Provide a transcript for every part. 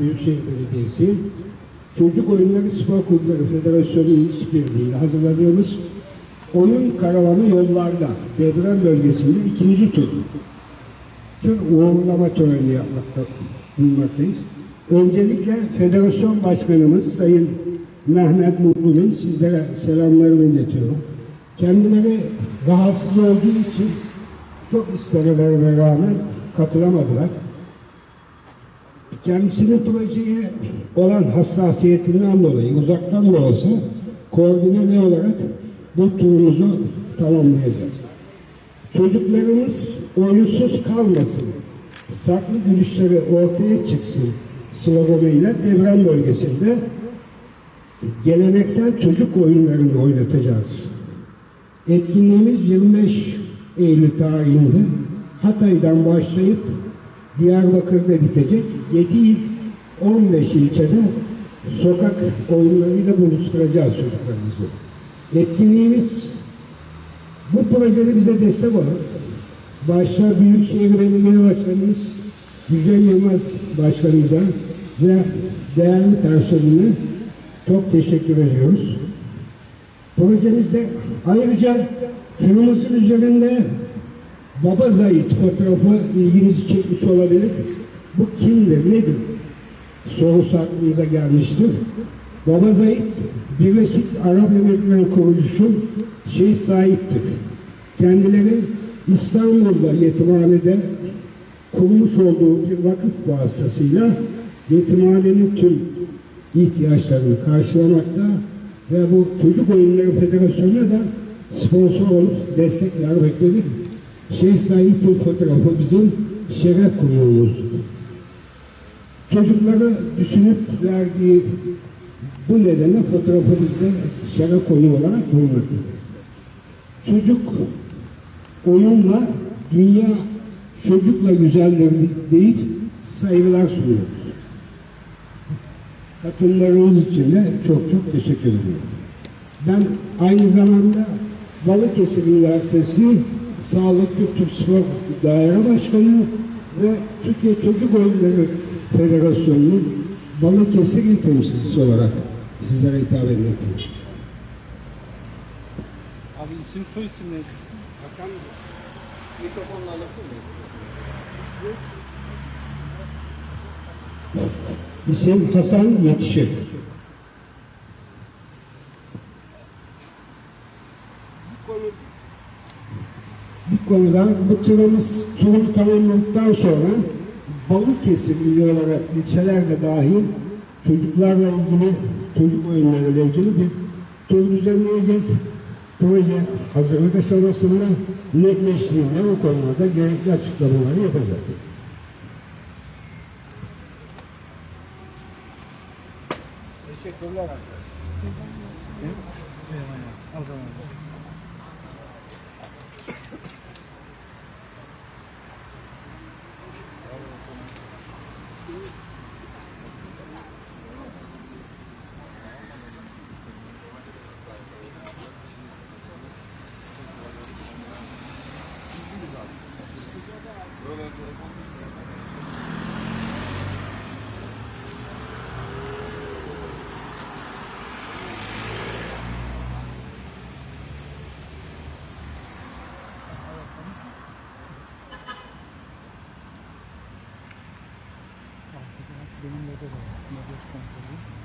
Büyükşehir Belediyesi Çocuk Oyunları Spor Kulüpleri Federasyonu işbirliğiyle hazırladığımız Oyun Karavanı Yollarda Deprem Bölgesi'nde ikinci tur tır uğurlama töreni yapmakta bulunmaktayız. Öncelikle Federasyon Başkanımız Sayın Mehmet Mutlu'nun sizlere selamlarını iletiyorum. Kendileri rahatsız olduğu için çok istemelerine rağmen katılamadılar. Kendisinin projeye olan hassasiyetinden dolayı uzaktan da olsa koordineli olarak bu turumuzu tamamlayacağız. Çocuklarımız oyunsuz kalmasın, saklı gülüşleri ortaya çıksın sloganıyla deprem bölgesinde geleneksel çocuk oyunlarını oynatacağız. Etkinliğimiz 25 Eylül tarihinde Hatay'dan başlayıp Diyarbakır'da bitecek. 7 il 15 ilçede sokak oyunlarıyla buluşturacağız çocuklarımızı. Etkinliğimiz bu projede bize destek olan başta Büyükşehir Belediye Başkanımız Yücel Yılmaz Başkanımıza ve değerli personeline çok teşekkür ediyoruz. Projemizde ayrıca tırımızın üzerinde Baba Zahit fotoğrafı ilginizi çekmiş olabilir. Bu kimdir, nedir? Sorusu aklımıza gelmiştir. Baba Zahit, Birleşik Arap Emirlikleri kurucusu Şeyh Said'tir. Kendileri İstanbul'da yetimhanede kurmuş olduğu bir vakıf vasıtasıyla yetimhanenin tüm ihtiyaçlarını karşılamakta ve bu Çocuk Oyunları Federasyonu'na da sponsor olup destek vermektedir. Şeyh Said'in fotoğrafı bizim şeref konuğumuzdur. Çocukları düşünüp verdiği bu nedenle fotoğrafı bizde şeref konuğu olarak bulunmaktadır. Çocuk oyunla dünya çocukla güzeldir deyip saygılar sunuyoruz. Katılımlarınız için de çok çok teşekkür ediyorum. Ben aynı zamanda Balıkesir Üniversitesi Sağlıklı Türk Spor Daire Başkanı ve Türkiye Çocuk Oyunları Federasyonu'nun Balıkesir İl Temsilcisi olarak sizlere hitap etmekteyim. Abi isim soy isim neydi? Hasan Mikrofonla alabilir miyiz? İsim Hasan Yetişir. Bu konu konuda bu turumuz turu tamamladıktan sonra Balıkesir ili olarak ilçelerle dahil çocuklarla ilgili çocuk oyunlarıyla ilgili bir tur düzenleyeceğiz. Proje hazırlık aşamasında netleştiğinde bu konuda gerekli açıklamaları yapacağız. Teşekkürler arkadaşlar. Al zaman. 这个，那 же, надо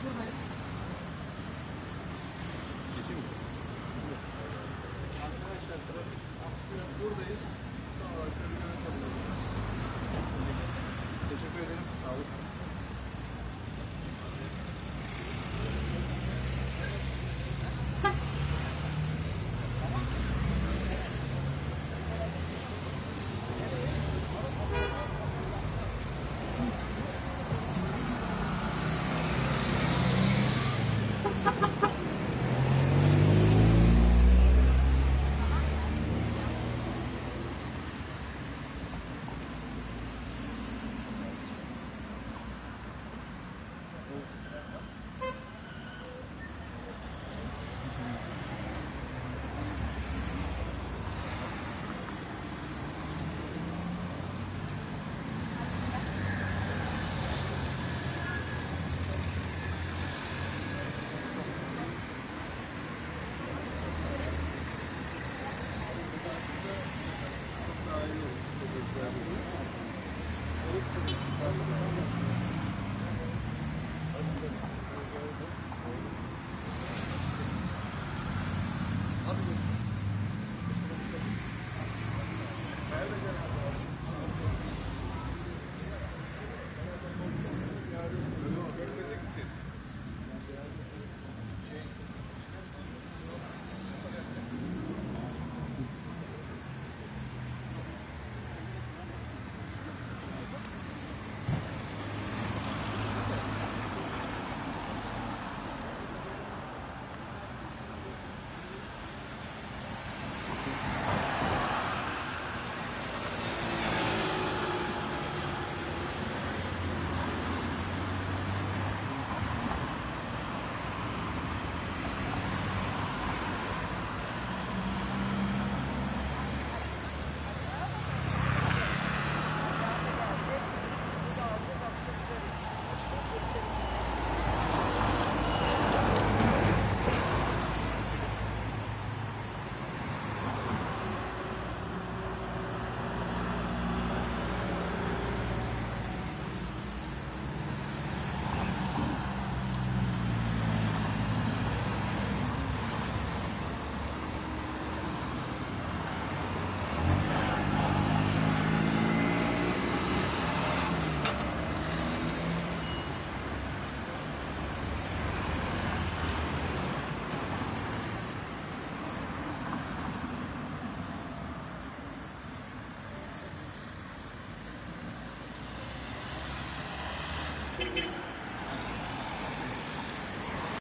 Şuradayız. Arkadaşlar trafik aksiyonu buradayız. Sağ olun. Teşekkür ederim. Sağ olun.